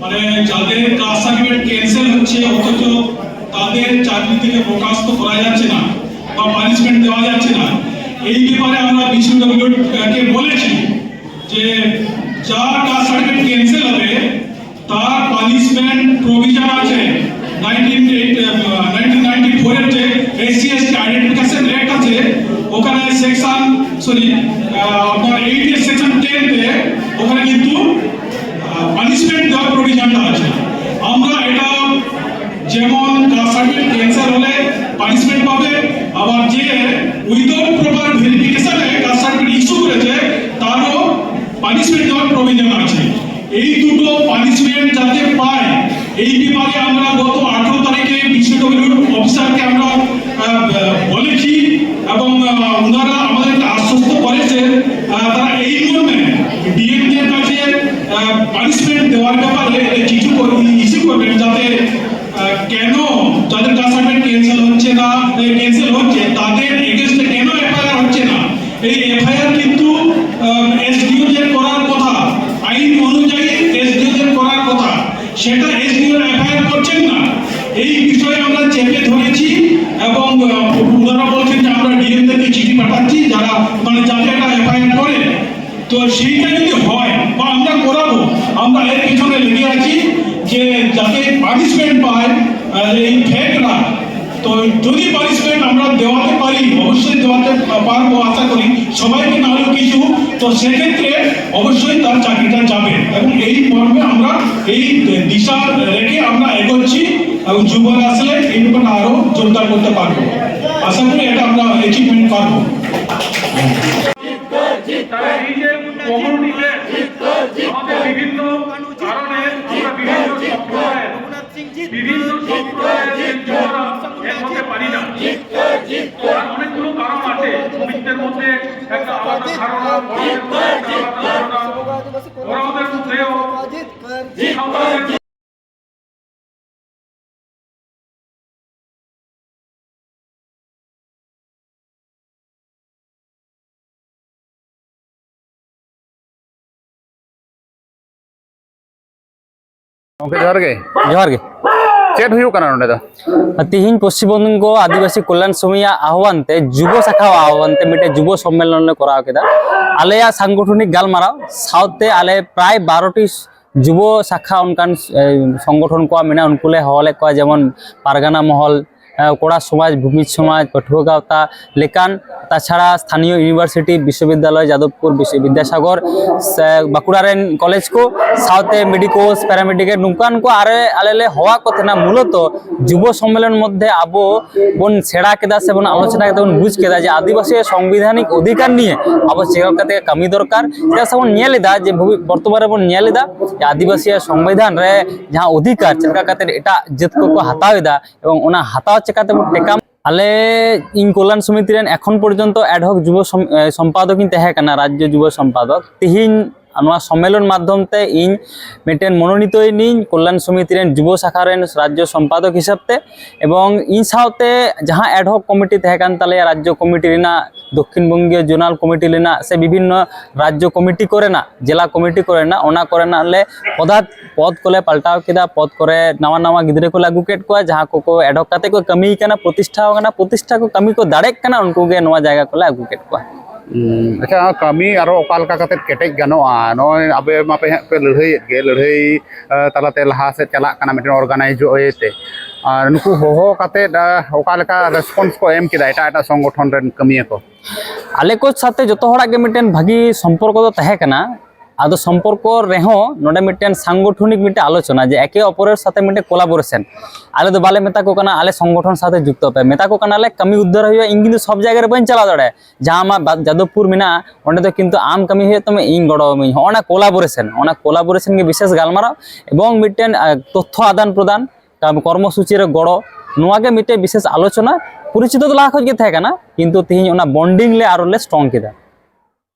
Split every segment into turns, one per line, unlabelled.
মানে যাদের caste certificate cancel হচ্ছে অথচ তাদের চাকরি থেকে বরখাস্ত করা যাচ্ছে না বা পানিশমেন্ট দেওয়া যাচ্ছে না এই ব্যাপারে আমরা বিশ্ববিদ্যালয়কে বলেছি যে যার কাস্ট সার্টিফিকেট ক্যান্সেল হবে তার পানিশমেন্ট প্রভিশন আছে নাইনটিন নাইনটিন নাইনটি ফোরের যে এসসি এসটি আইডেন্টিফিকেশন অ্যাক্ট আছে ওখানে সেকশন সরি আপনার এইট সেকশন টেনতে ওখানে কিন্তু পানিশমেন্ট দেওয়ার প্রভিশনটা আছে। আমরা এটা যেমন কাস্ট সার্টিফিকেট ক্যান্সেল হলে পানিশমেন্ট পাবে, আবার যে উইদাউট প্রপার ভেরিফিকেশনে কাস্ট সার্টিফিকেট ইস্যু করেছে, তারও পানিশমেন্ট দেওয়ার প্রভিশন আছে। এই দুটো পানিশমেন্ট যাতে পায়, এই ব্যাপারে আমরা গত আঠারো তারিখে বিশ্বডব্লিউর অফিসারকে আমরা বলেছি এবং ওনারা আমাদেরকে আশ্বস্ত করেছে তারা এই মর্মে ডিএমদের কাছে পানিশমেন্ট দেওয়ার ব্যাপারে চিঠি ইস্যু করবেন যাতে কেন যাদের কাস্ট ক্যান্সেল হচ্ছে না ক্যান্সেল হচ্ছে, তাদের এগেনস্টে কেন এফআইআর হচ্ছে না? এই এফআইআর কিন্তু এসডিও যে করার কথা, আইন অনুযায়ী এসডিও যে করার কথা। সেটা এসডিও এফআইআর করছেন না। এই বিষয়ে আমরা চেপে ধরেছি এবং ওনারা বলছেন যে আমরা ডিএমদেরকে চিঠি পাঠাচ্ছি, যারা মানে যাতে একটা এফআইআর করে। তো সেইটা যদি হয়, বা আমরা করাবো, আমরা এর পিছনে লেগে আছি যে যাতে পানিশমেন্ট পায় এই ফেকরা তো যদি পানিশমেন্ট আমরা দেওয়াতে পারি, অবশ্যই দেওয়াতে পারব, আশা করি। সবাইকে না হলেও কিছু। তো সেক্ষেত্রে অবশ্যই তার চাকরিটা যাবে। এবং এই মর্মে আমরা এই দিশা রেখে আমরা এগোচ্ছি এবং যুবরা আসলে এই ব্যাপারটা আরও জোরদার করতে পারব। আশা করি এটা আমরা অ্যাচিভমেন্ট পারব
এই আমাদের বিভিন্ন কারণে আমরা বিভিন্ন সম্প্রদায়ের বিভিন্ন সম্প্রদায়ের হতে পারি না অনেকগুলো কারণ আছে। মধ্যে একটা আলাদা ধারণা
ᱜᱚᱢᱠᱮ ᱡᱚᱦᱟᱨ ᱜᱮ
ᱡᱚᱦᱟᱨ ᱜᱮ
ᱪᱮᱫ ᱦᱩᱭᱩᱜ ᱠᱟᱱᱟ ᱱᱚᱰᱮ ᱫᱚ
ᱛᱤᱦᱤᱧ ᱯᱚᱥᱪᱤᱢ ᱵᱚᱝᱜᱚ ᱟᱹᱫᱤᱵᱟᱹᱥᱤ ᱠᱚᱞᱞᱟᱱ ᱥᱚᱢᱤᱭᱟ ᱟᱦ্ᱣᱟᱱ ᱛᱮ ᱡᱩᱵᱚ ᱥᱟᱠᱷᱟ ᱟᱦ্ᱣᱟᱱ ᱛᱮ ᱢᱤᱫᱴᱮᱱ ᱡᱩᱵᱚ ᱥᱚᱢᱢᱮᱞᱚᱱ ᱞᱮ ᱠᱚᱨᱟᱣ ᱠᱮᱫᱟ ᱟᱞᱮᱭᱟᱜ ᱥᱟᱝᱜᱚᱴᱷᱚᱱᱤᱠ ᱜᱟᱞᱢᱟᱨᱟᱣ ᱥᱟᱶᱛᱮ ᱟᱞᱮ ᱯᱨᱟᱭ ᱵᱟᱨোটি যুব শাখা অনকান সংগঠন কোয়া মেনা উনকুলে হওয়ালে কোয়া যেমন পারগানা মহল আহ, কোড়া সমাজ ভূমিজ সমাজ পাঠুয়া গাওতা লেকান তাছাড়া স্থানীয় ইউনিভার্সিটি বিশ্ববিদ্যালয় যাদবপুর বিদ্যাসাগর সে- বাঁকুড়া রেন কলেজ কো সাউতে মেডিকোস প্যারামেডিকেল নুকান আরে আলেলে হওয়া কথা মূলত যুব সম্মেলন মধ্যে আবো বন ছেড়া কেদা সে বন আলোচনা কেদা বুঝ কেদা যে আদিবাসী সাংবিধানিক অধিকার নিয়ে আবো চেকা কাতে কামি দরকার। যেটা সে বন নিয়ে লেদা যে বর্তমানে বন নিয়ে লেদা যে আদিবাসী সংবিধান রে যাহা অধিকার চেকা কাতে এটা জেত কো কো হাতাও এদা এবং ওনা হাতাও আলে ইন কল্যাণ সমিতি এখন পর্যন্ত অ্যাডহক যুব সম্পাদক তাহে ᱡᱩᱵᱚ রাজ্য যুব ᱱᱚᱣᱟ ᱥᱚᱢᱢᱮᱞᱚᱱ ᱢᱟᱫᱽᱫᱷᱚᱢ ᱛᱮ ᱤᱧ ᱢᱤᱫᱴᱮᱱ ᱢᱚᱱᱳᱱᱤᱛᱚᱭᱮᱱᱤᱧ ᱠᱚᱞᱞᱟᱱ ᱥᱚᱢᱤᱛᱤ ᱨᱮᱱ ᱡᱩᱵᱚ ᱥᱟᱠᱷᱟ ᱨᱮᱱ ᱨᱟᱡᱽᱡᱚ ᱥᱚᱢᱯᱟᱫᱚᱠ ᱦᱤᱥᱟᱹᱵ ᱛᱮ ᱮᱵᱚᱝ ᱤᱧ ᱥᱟᱶᱛᱮ ᱡᱟᱦᱟᱸ ᱮᱰᱦᱚᱠ ᱠᱚᱢᱤᱴᱤ ᱛᱟᱦᱮᱸ ᱠᱟᱱ ᱛᱟᱞᱮᱭᱟ ᱨᱟᱡᱽᱡᱚ ᱠᱚᱢᱤᱴᱤ ᱨᱮᱱᱟᱜ ᱫᱚᱠᱠᱷᱤᱱ ᱵᱚᱝᱜᱤᱭᱚ ᱡᱳᱱᱟᱞ ᱠᱚᱢᱤᱴᱤ ᱨᱮᱱᱟᱜ ᱥᱮ ᱵᱤᱵᱷᱤᱱᱱᱚ ᱨᱟᱡᱽᱡᱚ ᱠᱚᱢᱤᱴᱤ ᱠᱚᱨᱮᱱᱟᱜ ᱡᱮᱞᱟ ᱠᱚᱢᱤᱴᱤ ᱠᱚᱨᱮᱱᱟᱜ ᱚᱱᱟ ᱠᱚᱨᱮᱱᱟᱜ ᱞᱮ ᱯᱚᱫᱟᱛ ᱯᱚᱫ ᱠᱚᱞᱮ ᱯᱟᱞᱴᱟᱣ ᱠᱮᱫᱟ ᱯᱚᱫ ᱠᱚᱨᱮ ᱱᱟᱣᱟ ᱱᱟᱣᱟ ᱜᱤᱫᱽᱨᱟᱹ ᱠᱚᱞᱮ ᱟᱹᱜᱩ ᱠᱮᱫ ᱠᱚᱣᱟ ᱡᱟᱦᱟᱸ ᱠᱚᱠᱚ ᱮᱰᱦᱚᱠ ᱠᱟᱛᱮ ᱠᱚ ᱠᱟᱹᱢᱤᱭ ᱠᱟᱱᱟ ᱯᱨᱚᱛᱤᱥᱴᱷᱟ ᱟᱠᱟᱱᱟ ᱯᱨᱚᱛᱤᱥᱴᱷᱟ ᱠᱚ ᱠᱟᱹᱢᱤ ᱠᱚ ᱫᱟᱲᱮᱜ ᱠᱟᱱᱟ ᱩᱱᱠᱩ ᱜᱮ ᱱᱚᱣᱟ ᱡᱟᱭᱜᱟ ᱠᱚᱞᱮ ᱟᱹᱜᱩ ᱠᱮᱫ ᱠᱚᱣᱟ
ᱟᱪᱪᱷᱟ ᱠᱟᱹᱢᱤ ᱟᱨᱚ ᱚᱠᱟ ᱞᱮᱠᱟ ᱠᱟᱛᱮᱫ ᱠᱮᱴᱮᱡ ᱜᱟᱱᱚᱜᱼᱟ ᱱᱚᱜᱼᱚᱭ ᱟᱯᱮ ᱢᱟᱯᱮ ᱦᱟᱸᱜ ᱯᱮ ᱞᱟᱹᱲᱦᱟᱹᱭᱮᱫ ᱜᱮ ᱞᱟᱹᱲᱦᱟᱹᱭ ᱛᱟᱞᱟᱛᱮ ᱞᱟᱦᱟ ᱥᱮᱫ ᱪᱟᱞᱟᱜ ᱠᱟᱱᱟ ᱢᱤᱫᱴᱮᱱ ᱚᱨᱜᱟᱱᱟᱭᱤᱡᱚᱜ ᱤᱭᱟᱹᱛᱮ ᱟᱨ ᱱᱩᱠᱩ ᱦᱚᱦᱚ ᱠᱟᱛᱮᱫ ᱚᱠᱟ ᱞᱮᱠᱟ ᱨᱮᱥᱯᱚᱱᱥ ᱠᱚ ᱮᱢ ᱠᱮᱫᱟ ᱮᱴᱟᱜ ᱮᱴᱟᱜ ᱥᱚᱝᱜᱚᱴᱷᱚᱱ ᱨᱮᱱ ᱠᱟᱹᱢᱤᱭᱟᱹ ᱠᱚ
ᱟᱞᱮ ᱠᱚ ᱥᱟᱛᱮ ᱡᱚᱛᱚ ᱦᱚᱲᱟᱜ ᱜᱮ ᱢᱤᱫᱴᱮᱱ ᱵᱷᱟᱹᱜᱤ ᱥᱚᱢᱯᱚᱨᱠᱚ ᱫᱚ ᱛᱟᱦᱮᱸ ᱠᱟᱱᱟ ᱟᱫᱚ ᱥᱚᱢᱯᱚᱨᱠᱚ ᱨᱮᱦᱚᱸ ᱱᱚᱰᱮ ᱢᱤᱫᱴᱮᱱ ᱥᱟᱝᱜᱚᱴᱷᱚᱱᱤᱠ ᱢᱤᱫᱴᱮᱱ ᱟᱞᱳᱪᱚᱱᱟ ᱡᱮ ᱮᱠᱮ ᱚᱯᱚᱨᱮᱨ ᱥᱟᱛᱮ ᱢᱤᱫᱴᱮᱱ ᱠᱳᱞᱟᱵᱳᱨᱮᱥᱚᱱ ᱟᱞᱮ ᱫᱚ ᱵᱟᱞᱮ ᱢᱮᱛᱟ ᱠᱚ ᱠᱟᱱᱟ ᱟᱞᱮ ᱥᱚᱝᱜᱚᱴᱷᱚᱱ ᱥᱟᱛᱮ ᱡᱩᱠᱛᱚ ᱯᱮ ᱢᱮᱛᱟ ᱠᱚ ᱠᱟᱱᱟᱞᱮ ᱠᱟᱹᱢᱤ ᱩᱫᱽᱫᱷᱟᱹᱨ ᱦᱩᱭᱩᱜᱼᱟ ᱤᱧ ᱠᱤᱱᱛᱩ ᱥᱚᱵ ᱡᱟᱭᱜᱟ ᱨᱮ ᱵᱟᱹᱧ ᱪᱟᱞᱟw ᱫᱟᱲᱮᱭᱟᱜᱼᱟ ᱡᱟᱦᱟᱸ ᱟᱢᱟᱜ ᱡᱟᱫᱚᱵᱯᱩᱨ ᱢᱮᱱᱟᱜᱼᱟ ᱚᱸᱰᱮ ᱫᱚ ᱠᱤᱱᱛᱩ ᱟᱢ ᱠᱟᱹᱢᱤ ᱦᱩᱭᱩᱜ ᱛᱟᱢᱟ ᱤᱧ ᱜᱚᱲᱚ ᱟᱹᱢᱟᱹᱧ ᱦᱚᱸᱜᱼᱚᱱᱟ ᱠᱳᱞᱟᱵᱳᱨᱮᱥᱚᱱ ᱚᱱᱟ ᱠᱳᱞᱟᱵᱳᱨᱮᱥᱚᱱ ᱜᱮ ᱵᱤᱥᱮᱥ ᱜᱟᱞᱢᱟᱨᱟᱣ ᱮᱵᱚᱝ ᱢᱤᱫᱴᱮᱱ ᱛᱚথ্য আদান প্রদান কর্মসূচি ᱨᱮ ᱜᱚᱲᱚ ᱱᱚᱣᱟ ᱜᱮ ᱢᱤᱫᱴᱮᱱ ᱵᱤᱥᱮᱥ ᱟᱞᱳᱪᱚᱱᱟ ᱯᱚᱨᱤᱪᱤᱛᱚ ᱫᱚ ᱞᱟᱦᱟ ᱠᱷᱚᱱ ᱜᱮ ᱛᱟᱦᱮᱸ ᱠᱟᱱᱟ ᱠᱤᱱᱛু ᱛᱤᱦᱤᱧ ᱚᱱᱟ ᱵᱚᱱᱰᱤᱝ ᱞᱮ ᱟᱨᱚ ᱞᱮ ᱥᱴᱨᱚᱝ ᱠᱮᱫᱟ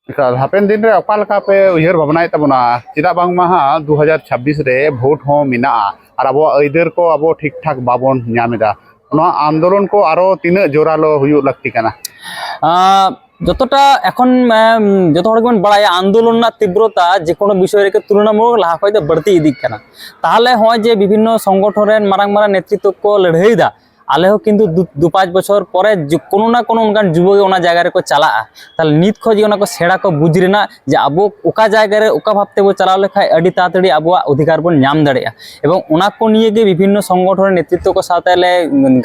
ᱮᱠᱟᱞ ᱦᱟᱯᱮᱱ ᱫᱤᱱ ᱨᱮ ᱚᱠᱟ ᱞᱮᱠᱟ ᱯᱮ ᱩᱭᱦᱟᱹᱨ ᱵᱷᱟᱵᱽᱱᱟᱭ ᱛᱟᱵᱚᱱᱟ ᱪᱮᱫᱟᱜ ᱵᱟᱝᱢᱟ ᱦᱟᱸᱜ 2026 ᱨᱮ ᱵᱷᱳᱴ ᱦᱚᱸ ᱢᱮᱱᱟᱜᱼᱟ ᱟᱨ ᱟᱵᱚᱣᱟᱜ ᱟᱹᱭᱫᱟᱹᱨ ᱠᱚ ᱟᱵᱚ ᱴᱷᱤᱠ ᱴᱷᱟᱠ ᱵᱟᱵᱚᱱ ᱧᱟᱢ ᱮᱫᱟ ᱱᱚᱣᱟ ᱟᱱᱫᱳᱞᱚᱱ ᱠᱚ ᱟᱨᱚ ᱛᱤᱱᱟᱹᱜ ᱡᱳᱨᱟᱞᱳ ᱦᱩᱭᱩᱜ ᱞᱟᱹᱠᱛᱤ ᱠᱟᱱᱟ
যতটা এখন যত হড় গেবন বাড়ায় আন্দোলন না তীব্রতা যে কোনো বিষয় রেখে তুলনামূলক লাহা কইতে বাড়তি ইদিক কানা তাহলে হয় যে বিভিন্ন সংগঠনের মারাং মারা নেতৃত্ব কো লড়াইদা আলেহ কিন্তু দু পাঁচ বছর পরে কোনো না কোনো অনকান যুবক ওনা জায়গার রেকো চালা তাহলে নিত খোঁজ জি ওনাকো সেড়া কো বুঝ রেনা যে আবু ওকা জায়গার ওকা ভাবতে বো চালাও লেখায় আডি তাড়াতাড়ি আবু অধিকার বন নাম দাঁড়িয়া। এবং ওনা কো নিয়ে গিয়ে বিভিন্ন সংগঠন নেতৃত্ব কো সাথেলে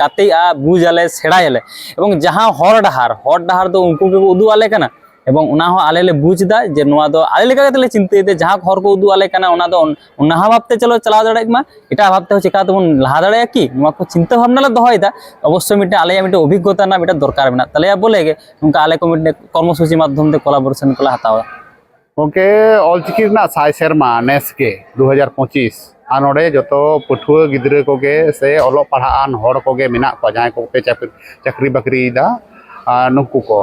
গাতেই আ, বুঝ আলে সেড়াই আলে এবং যাহা হর ডাহার হর ডাহার তো উনকু কে উদু আলে কেনা? ᱮᱵᱚᱝ ᱚᱱᱟ ᱦᱚᱸ ᱟᱞᱮ ᱞᱮ ᱵᱩᱡᱽ ᱮᱫᱟ ᱡᱮ ᱱᱚᱣᱟ ᱫᱚ ᱟᱞᱮ ᱞᱮᱠᱟ ᱠᱟᱛᱮ ᱞᱮ ᱪᱤᱱᱛᱟᱹᱭᱮᱫᱟ ᱡᱟᱦᱟᱸ ᱦᱚᱨ ᱠᱚ ᱩᱫᱩᱜ ᱟᱞᱮ ᱠᱟᱱᱟ ᱚᱱᱟ ᱫᱚ ᱚᱱᱟ ᱦᱚᱸ ᱵᱷᱟᱵᱛᱮ ᱪᱚᱞᱚ ᱪᱟᱞᱟᱣ ᱫᱟᱲᱮᱭᱟᱜ ᱢᱟ ᱮᱴᱟᱜ ᱵᱷᱟᱵᱛᱮ ᱦᱚᱸ ᱪᱮᱠᱟ ᱛᱮᱵᱚᱱ ᱞᱟᱦᱟ ᱫᱟᱲᱮᱭᱟᱜᱼᱟ ᱠᱤ ᱱᱚᱣᱟ ᱠᱚ ᱪᱤᱱᱛᱟᱹ ᱵᱷᱟᱵᱱᱟ ᱞᱮ ᱫᱚᱦᱚᱭᱮᱫᱟ ᱚᱵᱚᱥᱥᱳᱭ ᱢᱤᱫᱴᱮᱱ ᱟᱞᱮᱭᱟᱜ ᱢᱤᱫᱴᱮᱱ ᱚᱵᱷᱤᱜᱽᱜᱚᱛᱟ ᱨᱮᱱᱟᱜ ᱢᱤᱫᱴᱮᱱ ᱫᱚᱨᱠᱟর ᱢᱮᱱᱟᱜ ᱛᱟᱞᱮᱭᱟ ᱵᱚᱞᱮ ᱜᱮ ᱱᱚᱝᱠᱟ ᱟᱞᱮ ᱠᱚ ᱢᱤᱫᱴᱮᱱ ᱠᱚᱨᱢᱚᱥᱩᱪᱤ ᱢᱟᱫᱽᱫᱷᱚᱢ ᱛᱮ ᱠᱚᱞᱟᱵᱚᱨᱮᱥᱚᱱ ᱠᱚᱞᱮ ᱦᱟᱛᱟᱣᱟ
ᱜᱚᱝᱠᱮ ᱚᱞᱪᱤᱠᱤ ᱨᱮᱱᱟᱜ ᱥᱟᱭ ᱥᱮᱨᱢᱟ ᱱᱮᱥᱜᱮ ᱫᱩ ᱦᱟᱡᱟᱨ ᱯᱚᱸᱪᱤᱥ ᱟᱨ ᱱᱚᱰᱮ ᱡᱚᱛᱚ ᱯᱟᱹᱴᱷᱩᱣᱟᱹ ᱜᱤᱫᱽᱨᱟᱹ ᱠᱚᱜᱮ ᱥᱮ ᱚᱞᱚᱜ ᱯᱟᱲᱦᱟᱜ ᱟᱱ ᱦᱚᱲ ᱠᱚᱜᱮ ᱢᱮᱱᱟᱜ ᱠᱚᱣᱟ ᱡᱟᱦᱟᱸᱭ ᱠᱚᱯᱮ ᱪᱟᱹᱠᱨᱤ ᱵᱟᱹᱠᱨᱤᱭᱮᱫᱟ ᱟᱨ ᱱᱩᱠᱩ ᱠᱚ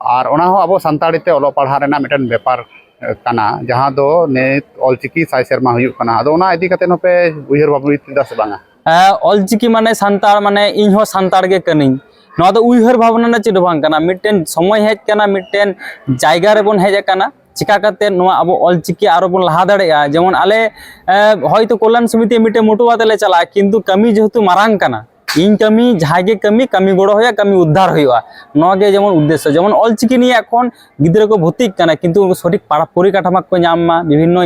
ᱟᱨ ᱚᱱᱟ ᱦᱚᱸ ᱟᱵᱚ ᱥᱟᱱᱛᱟᱲᱤ ᱛᱮ ᱚᱞᱚᱜ ᱯᱟᱲᱦᱟᱣ ᱨᱮᱱᱟᱜ ᱢᱤᱫᱴᱮᱱ ᱵᱮᱯᱟᱨ ᱠᱟᱱᱟ ᱡᱟᱦᱟᱸ ᱫᱚ ᱱᱤᱛ ᱚᱞᱪᱤᱠᱤ ᱥᱟᱭ ᱥᱮᱨᱢᱟ ᱦᱩᱭᱩᱜ ᱠᱟᱱᱟ ᱟᱫᱚ ᱚᱱᱟ ᱤᱫᱤ ᱠᱟᱛᱮ ᱦᱚᱸᱯᱮ ᱩᱭᱦᱟᱹᱨ ᱵᱷᱟᱵᱽᱱᱟ ᱪᱮᱫᱟᱜ ᱥᱮ ᱵᱟᱝᱟ
ᱚᱞᱪᱤᱠᱤ ᱢᱟᱱᱮ ᱥᱟᱱᱛᱟᱲ ᱢᱟᱱᱮ ᱤᱧ ᱦᱚᱸ ᱥᱟᱱᱛᱟᱲ ᱜᱮ ᱠᱟᱹᱱᱟᱹᱧ ᱱᱚᱣᱟ ᱫᱚ ᱩᱭᱦᱟᱹᱨ ᱵᱷᱟᱵᱽᱱᱟ ᱨᱮᱱᱟᱜ ᱪᱮᱫ ᱵᱟᱝ ᱠᱟᱱᱟ ᱢᱤᱫᱴᱮᱱ ᱥᱚᱢᱚᱭ ᱦᱮᱡ ᱠᱟᱱᱟ ᱢᱤᱫᱴᱮᱱ ᱡᱟᱭᱜᱟ ᱨᱮᱵᱚᱱ ᱦᱮᱡ ᱟᱠᱟᱱᱟ ᱪᱤᱠᱟ ᱠᱟᱛᱮ ᱱᱚᱣᱟ ᱟᱵᱚ ᱚᱞᱪᱤᱠᱤ ᱟᱨᱚ ᱵᱚᱱ ᱞᱟᱦᱟ ᱫᱟᱲᱮᱭᱟᱜᱼᱟ ᱡᱮᱢᱚᱱ ᱟᱞᱮ ᱦᱚᱭᱛᱳ ᱠᱚᱞᱞᱟণ ᱥᱚᱢᱤᱛᱤ ᱢᱤᱫᱴᱮᱱ ᱢᱚᱴᱩᱣᱟ ᱛᱮᱞᱮ ᱪᱟᱞᱟᱜᱼᱟ ᱠᱤᱱᱛᱩ ᱠᱟᱹᱢᱤ ᱡᱮᱦᱮᱛᱩ ᱢᱟᱨᱟᱝ ᱠᱟᱱᱟ ᱤᱧ ᱠᱟᱹᱢᱤ ᱡᱟᱦᱟᱸᱭ ᱜᱮ ᱠᱟᱹᱢᱤ ᱠᱟᱹᱢᱤ ᱜᱚᱲᱚ ᱦᱩᱭᱩᱜᱼᱟ ᱠᱟᱹᱢᱤ ᱩᱫᱽᱫᱷᱟᱨ ᱦᱩᱭᱩᱜᱼᱟ ᱱᱚᱣᱟ ᱜᱮ ᱡᱮᱢᱚᱱ ᱩᱫᱽᱫᱮᱥᱥᱚ ᱡᱮᱢᱚᱱ ᱚᱞᱪᱤᱠᱤ ᱱᱤᱭᱮ ᱮᱠᱷᱚᱱ ᱜᱤᱫᱽᱨᱟᱹ ᱠᱚ ᱵᱷᱚᱨᱛᱤᱜ ᱠᱟᱱᱟ ᱠᱤᱱᱛᱩ ᱥᱚᱴᱷᱤᱠ ᱯᱟᱲᱟ ᱯᱚᱨᱤᱠᱟᱴᱷᱟᱢᱟ ᱠᱚ ᱧᱟᱢ ᱢᱟ ᱵᱤᱵᱷᱤᱱᱱᱚ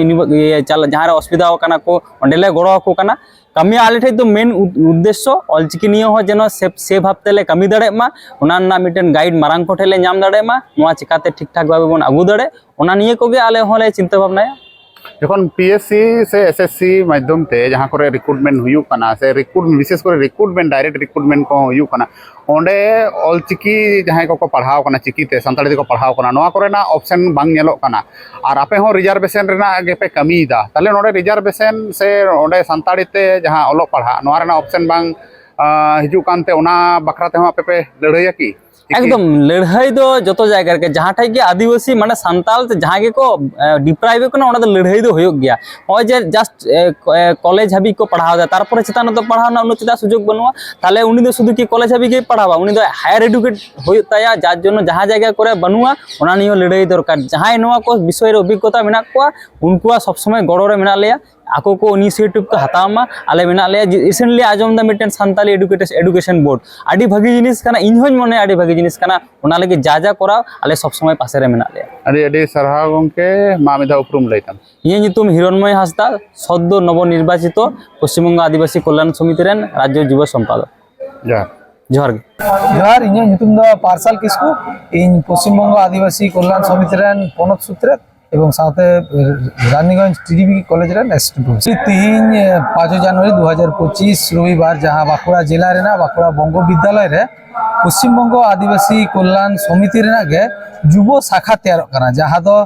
ᱡᱟᱦᱟᱸ ᱨᱮ ᱚᱥᱩᱵᱤᱫᱷᱟ ᱟᱠᱟᱱᱟ ᱠᱚ ᱚᱸᱰᱮᱞᱮ ᱜᱚᱲᱚ ᱟᱠᱚ ᱠᱟᱱᱟ ᱠᱟᱹᱢᱤ ᱟᱞᱮ ᱴᱷᱮᱡ ᱫᱚ ᱢᱮᱱ ᱩᱫᱽᱫᱮᱥᱥᱚ ᱚᱞᱪᱤᱠᱤ ᱱᱤᱭᱮ ᱦᱚᱸ ᱡᱮᱱᱚ ᱥᱮᱵ ᱥᱮ ᱵᱷᱟᱵ ᱛᱮᱞᱮ ᱠᱟᱹᱢᱤ ᱫᱟᱲᱮᱜ ᱢᱟ ᱚᱱᱟ ᱨᱮᱱᱟᱜ ᱢᱤᱫᱴᱮᱱ ᱜᱟᱭᱤᱰ ᱢᱟᱨᱟᱝ ᱠᱚ ᱴᱷᱮᱡ ᱞᱮ ᱧᱟᱢ ᱫᱟᱲᱮᱜ ᱢᱟ ᱱᱚᱣᱟ ᱪᱤᱠᱟᱹᱛᱮ ᱴᱷᱤᱠ ᱴᱷᱟᱠ ᱵᱷᱟᱵᱮ ᱵᱚᱱ ᱟᱹᱜᱩ ᱫᱟᱲᱮᱜ ᱚᱱᱟ ᱱᱤᱭᱟᱹ ᱠᱚᱜᱮ ᱟᱞᱮ ᱦᱚᱸᱞᱮ ᱪᱤᱱᱛᱟᱹ ᱵᱷᱟᱵᱱᱟᱭᱟ
ᱡᱚᱠᱷᱚᱱ ᱯᱤᱮᱥᱥᱤ ᱥᱮ ᱮᱥᱮᱥᱥᱤ ᱢᱟᱫᱽᱫᱷᱚᱢ ᱛᱮ ᱡᱟᱦᱟᱸ ᱠᱚᱨᱮ ᱨᱤᱠᱨᱩᱴᱢᱮᱱᱴ ᱦᱩᱭᱩᱜ ᱠᱟᱱᱟ ᱥᱮ ᱨᱤᱠᱨᱩᱴ ᱵᱤᱥᱮᱥ ᱠᱚᱨᱮ ᱨᱤᱠᱨᱩᱴᱢᱮᱱᱴ ᱰᱟᱭᱨᱮᱠᱴ ᱨᱤᱠᱨᱩᱴᱢᱮᱱᱴ ᱠᱚ ᱦᱩᱭᱩᱜ ᱠᱟᱱᱟ ᱚᱸᱰᱮ ᱚᱞᱪᱤᱠᱤ ᱡᱟᱦᱟᱸᱭ ᱠᱚᱠᱚ ᱯᱟᱲᱦᱟᱣ ᱠᱟᱱᱟ ᱪᱤᱠᱤᱛᱮ ᱥᱟᱱᱛᱟᱲᱤ ᱛᱮᱠᱚ ᱯᱟᱲᱦᱟᱣ ᱠᱟᱱᱟ ᱱᱚᱣᱟ ᱠᱚᱨᱮᱱᱟᱜ ᱚᱯᱥᱮᱱ ᱵᱟᱝ ᱧᱮᱞᱚᱜ ᱠᱟᱱᱟ ᱟᱨ ᱟᱯᱮ ᱦᱚᱸ ᱨᱤᱡᱟᱨᱵᱷᱮᱥᱚᱱ ᱨᱮᱱᱟᱜ ᱜᱮᱯᱮ ᱠᱟᱹᱢᱤᱭᱮᱫᱟ ᱛᱟᱦᱞᱮ ᱱᱚᱰᱮ ᱨᱤᱡᱟᱨᱵᱷᱮᱥᱚᱱ ᱥᱮ ᱚᱸᱰᱮ ᱥᱟᱱᱛᱟᱲᱤ ᱛᱮ ᱡᱟᱦᱟᱸ ᱚᱞᱚᱜ ᱯᱟᱲᱦᱟᱜ ᱱᱚᱣᱟ ᱨᱮᱱᱟᱜ ᱚᱯᱥᱮᱱ ᱵᱟᱝ ᱦᱤᱡᱩᱜ ᱠᱟᱱᱛᱮ ᱚᱱᱟ ᱵᱟᱠᱷᱨᱟ ᱛᱮᱦᱚᱸ ᱟᱯᱮ ᱯᱮ ᱞᱟᱹᱲᱦᱟᱹᱭᱟ ᱠᱤ
একদম লড়াই দো যত জায়গা কে যাহাটাই কি আদিবাসী মানে সান্তাল যাহা গে কো ডিপ্রাইভ কো না ওনা লড়াই দো হয়ো গিয়া। হয় যে জাস্ট কলেজ হাবি কো পড়াও দা তারপরে চেতান তো পড়াও না উনি চেতা সুযোগ বনুয়া, তাহলে উনি দো শুধু কি কলেজ হাবি গে পড়াবা, উনি দো হায়ার এডুকেট হয়ো তায়া, যার জন্য যাহা জায়গা করে বনুয়া ওনা নিয়ে লড়াই দরকার। যাহাই নোয়া কো, বিষয়ের অভিজ্ঞতা মেনা কোয়া, উনকুয়া সব সময় গড়রে মেনা লেয়া, আকো কো ইনিশিয়েটিভ কে হাতামা আলে মেনা লেয়া রিসেন্টলি আজম দা মিটেন সান্তালি এডুকেটেড এডুকেশন বোর্ড আডি ভাগি জিনিস কানা ইনহন মনে আডি ভাগি ᱞᱟᱹᱜᱤᱫ ᱡᱤᱱᱤᱥ ᱠᱟᱱᱟ ᱚᱱᱟ ᱞᱟᱹᱜᱤᱫ ᱡᱟ ᱡᱟ ᱠᱚᱨᱟᱣ ᱟᱞᱮ ᱥᱚᱵ ᱥᱚᱢᱚᱭ ᱯᱟᱥᱮ ᱨᱮ ᱢᱮᱱᱟᱜ ᱞᱮᱭᱟ
ᱟᱹᱰᱤ ᱟᱹᱰᱤ ᱥᱟᱨᱦᱟᱣ ᱜᱚᱢᱠᱮ ᱢᱟ ᱢᱤᱫ ᱫᱷᱟᱣ ᱩᱯᱨᱩᱢ ᱞᱟᱹᱭ ᱛᱟᱢ
ᱤᱧᱟᱹᱜ ᱧᱩᱛᱩᱢ ᱦᱤᱨᱚᱱᱢᱚᱭ ᱦᱟᱸᱥᱫᱟ ᱥᱚᱫᱫᱚ ᱱᱚᱵᱚ ᱱᱚᱵᱚᱱᱤᱨᱵᱟᱪᱤᱛᱚ ᱯᱚᱥᱪᱤᱢᱵᱚᱝᱜᱚ ᱟᱹᱫᱤᱵᱟᱹᱥᱤ ᱠᱚᱞᱞᱟᱱ ᱥᱚᱢᱤᱛᱤ ᱨᱮᱱ ᱨᱟᱡᱽᱡᱚ ᱡᱩᱵᱚ ᱥᱚᱢᱯᱟᱫᱚᱠ
ᱡᱚᱦᱟᱨ
ᱡᱚᱦᱟᱨ ᱜᱮ
ᱡᱚᱦᱟᱨ ᱤᱧᱟᱹᱜ ᱧᱩᱛᱩᱢ ᱫᱚ ᱯᱟᱨᱥᱟᱞ ᱠᱤᱥᱠᱩ ᱤᱧ ᱯᱚᱥᱪᱤᱢᱵᱚᱝᱜᱚ ᱟᱹᱫᱤᱵᱟᱹᱥᱤ ᱠᱚᱞᱞᱟᱱ ᱥᱚᱢᱤᱛᱤ ᱨᱮᱱ ᱯᱚᱱᱚᱛ ᱥᱩᱛᱨᱮᱫ এবং সাথে রানীগঞ্জ টিডিবি কলেজের তিন পাঁচ জানুয়ারি দু হাজার পঁচিশ, রবিবার যাহা বাঁকুড়া জেলার বাঁকুড়া বঙ্গ বিদ্যালয় পশ্চিমবঙ্গ আদিবাসী কল্যাণ সমিতি যুব শাখা তেয়ার করা, যাহা তো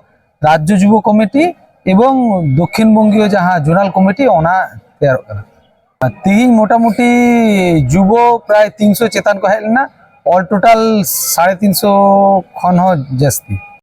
রাজ্য যুব কমিটি এবং দক্ষিণবঙ্গীয় যাহা জোনাল কমিটি, ওনা তেয়ার করা। তিন, মোটামুটি যুব প্রায় তিনশো চেতান কহেলনা অল টোটাল সাড়ে তিনশো খন জাস্তি।